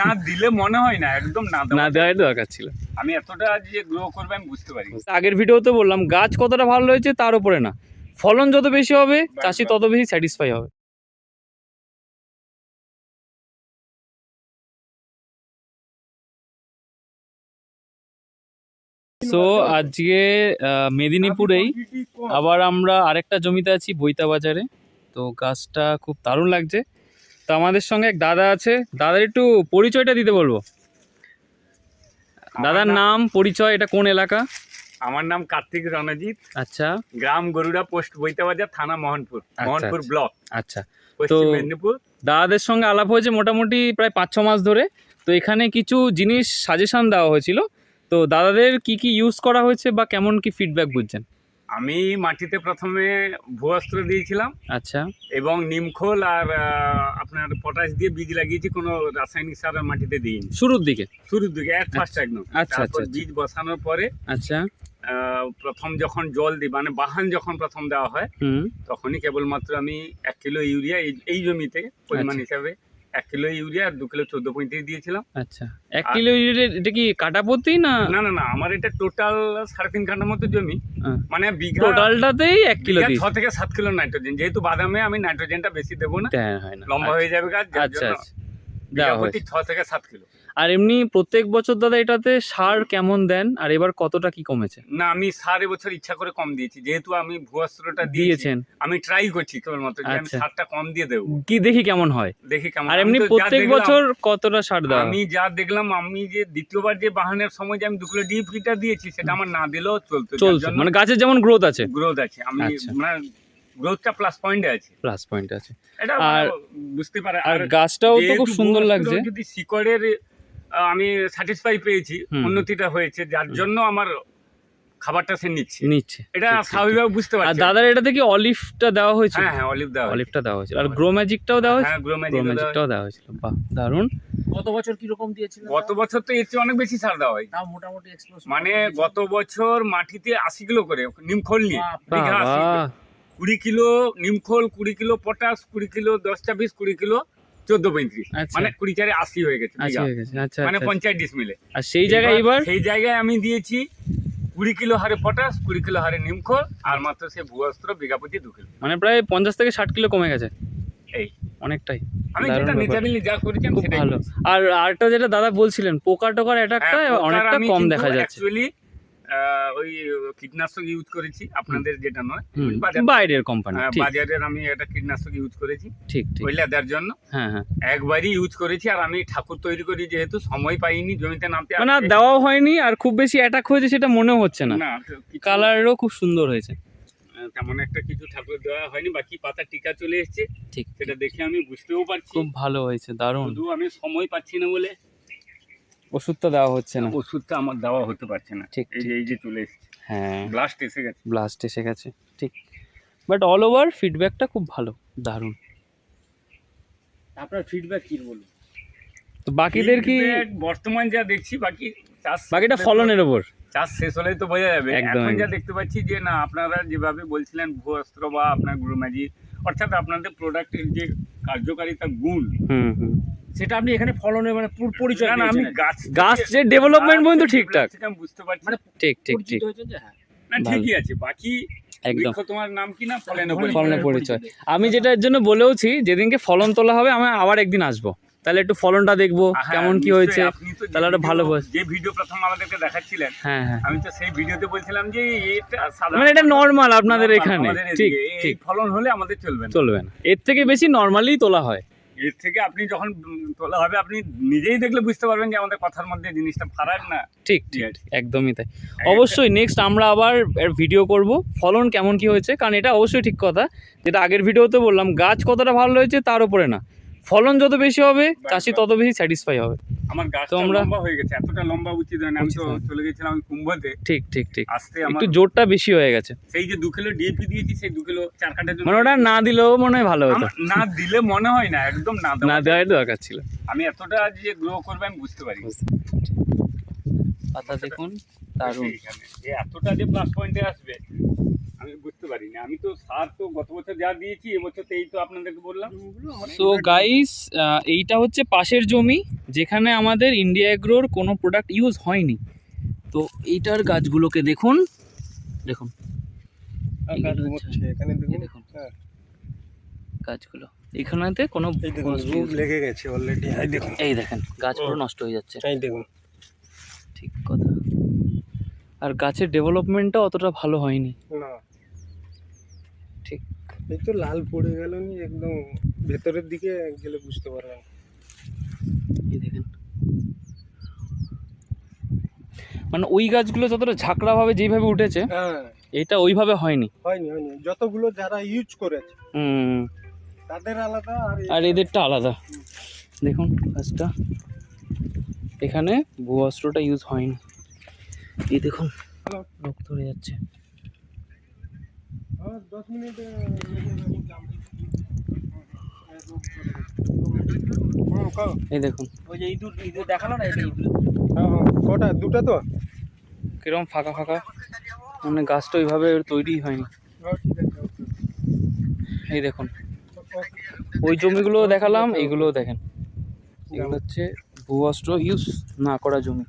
না দিলে মনে হয় না একদম না না দেওয়াই দরকার ছিল। আমি এতটা যে গ্রো করবে আমি বুঝতে পারি আগের ভিডিওতে বললাম গাছ কতটা ভালো হয়েছে তার উপরে না। ফলন যত বেশি হবে চাষি তত বেশি স্যাটিসফাই হবে। সো আজকে মেদিনীপুরেই আবার আমরা আরেকটা জমিতে আছি বইতা বাজারে তো গাছটা খুব দারুণ লাগছে। তো আমাদের সঙ্গে এক দাদা আছে। দাদার একটু পরিচয়টা দিতে বলব। দাদার নাম পরিচয় এটা কোন এলাকা? আমার নাম কার্তিক রণজিৎ। আচ্ছা। গ্রাম গরুড়া পোস্ট বৈতাবাজার থানা মোহনপুর মোহনপুর আচ্ছা। ব্লক। আচ্ছা। তো- মেদিনীপুর। দাদাদের সঙ্গে আলাপ হয়েছে মোটামুটি প্রায় পাঁচ ছ মাস ধরে। তো এখানে কিছু জিনিস সাজেশন দেওয়া হয়েছিল। তো দাদাদের কি কি ইউজ করা হয়েছে বা কেমন কি ফিডব্যাক বুঝছেন? আমি মাটিতে প্রথমে ভূয়াস্ত্র দিয়েছিলাম। আচ্ছা। এবং নিমখোল আর আপনার পটাশ দিয়ে বীজ লাগিয়েছি কোনো রাসায়নিক সার মাটিতে দিইনি। শুরুর দিকে? শুরুর দিকে এক ফার্স্ট একদম। আচ্ছা, তারপর আচ্ছা, বীজ বসানোর পরে আচ্ছা। প্রথম যখন জল দিই মানে বাহান যখন প্রথম দেওয়া হয় হুম। তখনই কেবলমাত্র আমি এক কিলো ইউরিয়া এই- জমিতে পরিমাণ আচ্ছা। হিসাবে এক কিলো ইউরিয়া আর দু কিলো চোদ্দ পঁয়ত্রিশ দিয়েছিলাম। আচ্ছা। এক কিলো ইউরিয়া এটা কি কাটা প্রতি না? না না না আমার এটা টোটাল সাড়ে তিন কাটার মতো জমি। মানে বিঘা টোটালটাতেই এক কিলো ছ থেকে সাত কিলো নাইট্রোজেন যেহেতু বাদামে আমি নাইট্রোজেনটা বেশি দেবো না হয় লম্বা হয়ে যাবে গাছ আচ্ছা আচ্ছা। ছ থেকে সাত কিলো। আর এমনি প্রত্যেক বছর দাদা এটাতে সার কেমন দেন? আর এবার কতটা কি কমেছে? না আমি সার এবছর ইচ্ছা করে কম দিয়েছি। যেহেতু আমি ভূয়াস্ত্রটা দিয়েছি দিয়েছেন। আমি ট্রাই করছি কেবলমাত্র যে আমি আচ্ছা। সারটা কম দিয়ে দেবো। কি দেখি কেমন হয়? দেখি কেমন আর এমনি প্রত্যেক বছর কতটা সার দেওয়া আমি যা দেখলাম আমি যে দ্বিতীয়বার যে বাহানের সময় যে আমি দু কিলো ডিপিটা দিয়েছি সেটা আমার না দিলেও চলতো। চলছে। মানে গাছের যেমন গ্রোথ আছে। গ্রোথ আছে। আমি আচ্ছা। মানে গ্রোথটা প্লাস পয়েন্টে আছে। প্লাস পয়েন্ট আছে। এটা আর- বুঝতে পারে। আর গাছটাও তো খুব সুন্দর লাগছে। যদি শিকড়ের আমি স্যাটিসফাই পেয়েছি উন্নতিটা হয়েছে যার জন্য আমার খাবারটা সে নিচ্ছে। নিচ্ছে। এটা স্বাভাবিকভাবে বুঝতে পারছি। দাদার এটাতে কি অলিভটা দেওয়া হয়েছিল? হ্যাঁ হ্যাঁ অলিভ দেওয়া অলিভটা দেওয়া হয়েছিল। আর গ্রো ম্যাজিকটাও দেওয়া হয়েছিল? হ্যাঁ গ্রো গ্রো ম্যাজিকটাও দেওয়া হয়েছিল। বাহ দারুণ। গত বছর কি রকম দিয়েছিলেন? গত বছর তো এর চেয়ে অনেক বেশি সার দেওয়া হয়। তাও মোটামুটি এক্সপ্লোস মানে গত বছর মাটিতে আশি কিলো করে নিমখোল নিয়ে। বিঘা আশি। বাবা কিলো। কুড়ি কিলো নিমখোল কুড়ি কিলো পটাশ কুড়ি কিলো দশ ছাব্বিশ কুড়ি কিলো চোদ্দ পঁয়ত্রিশ আচ্ছা। মানে কুড়ি চারে আশি হয়ে গেছে আচ্ছা মানে আচ্ছা পঞ্চায়েত ডিসমিলে আর সেই জায়গায় এবার সেই জায়গায় আমি দিয়েছি কুড়ি কিলো হারে পটাশ কুড়ি কিলো হারে নিমখোল আর মাত্র সে ভূয়াস্ত্র বিঘা প্রতি দু কিলো। মানে প্রায় পঞ্চাশ থেকে ষাট কিলো কমে গেছে? এই। অনেকটাই। আমি যেটা। নেচারালি যা করেছি খুব ভালো। আর আরটা যেটা দাদা বলছিলেন পোকা টোকার অ্যাটাকটা অনেকটা কম দেখা যাচ্ছে। আহ, ওই কীটনাশক ইউজ করেছি আপনাদের যেটা নয়। বাইরের কোম্পানি বাজারের আমি একটা কীটনাশক ইউজ করেছি ঠিক ওই লেদার জন্য। হ্যাঁ হ্যাঁ। একবারই ইউজ করেছি আর আমি ঠাকুর তৈরি করি যেহেতু সময় পাইনি জমিতে নামতে। মানে আর দেওয়াও হয়নি আর খুব বেশি অ্যাটাক হয়েছে সেটা মনেও হচ্ছে না। কালারও খুব সুন্দর হয়েছে। তেমন একটা কিছু ঠাকুর দেওয়া হয়নি বাকি পাতা টিকা চলে এসেছে। ঠিক সেটা দেখে আমি বুঝতেও পারছি। খুব ভালো হয়েছে দারুণ। শুধু আমি সময় পাচ্ছি না বলে ওষুধটা দেওয়া হচ্ছে না। ওষুধটা আমার দেওয়া হতে পারছে না। ঠিক, এই যে এই যে চলে এসেছে। হ্যাঁ। ব্লাস্ট এসে গেছে। ব্লাস্ট এসে গেছে ঠিক। বাট অল ওভার ফিডব্যাকটা খুব ভালো দারুণ। আপনার ফিডব্যাক কি বলুন? তো বাকিদের কি বর্তমান যা দেখছি বাকি বাকিটা ফলনের ওপর চাষ শেষ হলেই তো বোঝা যাবে। এখন যা দেখতে পাচ্ছি যে না আপনারা যেভাবে বলছিলেন ভূ অস্ত্র বা আপনার গুরু ম্যাজিক অর্থাৎ আপনাদের প্রোডাক্টের যে কার্যকারিতা গুণ সেটা আপনি এখানে ফলনের মানে পরিচয় না আমি গাছ গাছ যে ডেভেলপমেন্ট পর্যন্ত ঠিকঠাক আমি বুঝতে পারছি। মানে ঠিক ঠিক ঠিক। হ্যাঁ। না ঠিকই আছে। বাকি একদম। তোমার নাম কি না? ফলেন ফলেন- পরিচয়। আমি যেটার জন্য বলেওছি যেদিনকে ফলন তোলা হবে আমি আবার একদিন আসব। তাহলে একটু ফলনটা দেখব হ্যাঁ, কেমন কি হয়েছে। তাহলে একটা ভালো বয়স। যে ভিডিও প্রথম আমাদেরকে দেখাচ্ছিলেন হ্যাঁ হ্যাঁ। আমি তো সেই ভিডিওতে বলছিলাম যে এটা সাধারণ মানে এটা নর্মাল আপনাদের এখানে। ঠিক ঠিক। ফলন হলে আমাদের চলবে না। চলবে না। এর থেকে বেশি নর্মালি তোলা হয়। এর থেকে আপনি যখন তোলা হবে আপনি নিজেই দেখলে বুঝতে পারবেন যে আমাদের কথার মধ্যে জিনিসটা ফারাক না। ঠিক ঠিক। একদমই তাই। অবশ্যই নেক্সট আমরা আবার ভিডিও করব ফলন কেমন কি হয়েছে কারণ এটা অবশ্যই ঠিক কথা। যেটা আগের ভিডিওতে বললাম গাছ কতটা ভালো হয়েছে তার উপরে না। ফলন যত বেশি হবে চাষি তত বেশি স্যাটিসফাই হবে। আমার গাছটা লম্বা হয়ে গেছে এতটা লম্বা উচিত হয় না আমি তো চলে গেছিলাম কুম্ভতে। ঠিক ঠিক ঠিক। আসতে আমার একটু জোরটা বেশি হয়ে গেছে। সেই যে দু কিলো ডিএপি দিয়েছি সেই দু কিলো চার কাঠের জন্য মানে ওটা না দিলেও মনে হয় ভালো হতো। না দিলে মনে হয় না একদম না না দেওয়া দেওয়ার দরকার ছিল। আমি এতটা আজ যে গ্রো করবে আমি বুঝতে পারি পাতা দেখুন দারুণ। এতটা যে প্লাস পয়েন্টে আসবে আমি বুঝতে পারিনি। আমি তো সার তো গত বছর যা দিয়েছি এবছর এই তো আপনাদেরকে বললাম। সো গাইস এইটা হচ্ছে পাশের জমি যেখানে আমাদের ইন্ডিয়া এগ্রোর কোনো প্রোডাক্ট ইউজ হয়নি। তো এইটার গাছগুলোকে দেখুন। দেখুন। হ্যাঁ, গাছগুলো। এখানেতে কোনো লেগে গেছে অলরেডি এই দেখুন। এই দেখেন গাছ পুরো নষ্ট হয়ে যাচ্ছে। এই দেখুন। ঠিক কথা। আর গাছের ডেভেলপমেন্টটা অতটা ভালো হয়নি। না। ঠিক। এই তো লাল পড়ে গেল নি একদম ভেতরের দিকে গেলে বুঝতে পারবেন। এই দেখেন। মানে ওই গাছগুলো যতটা ঝাঁকড়াভাবে যেভাবে উঠেছে হ্যাঁ। এটা ওইভাবে হয়নি। হয়নি হয়নি। যতগুলো যারা ইউজ করেছে হুম। তাদের আলাদা আর এদেরটা আলাদা। দেখুন গাছটা। এখানে ভূ অস্ত্রটা ইউজ হয়নি। এই দেখুন রোগ ধরে যাচ্ছে। হ্যাঁ, দশ মিনিট এই দেখুন। ওই যে ইঁদুর ইঁদুর দেখাল না এটা ইঁদুর? কটা? দুটা তো? কীরকম ফাঁকা ফাঁকা? মানে গাছটা ওইভাবে তৈরি হয়নি। হ্যাঁ. এই দেখুন। ওই জমিগুলো দেখালাম এইগুলোও দেখেন। এগুলো হচ্ছে ভূ অস্ত্র ইউজ না করা জমি।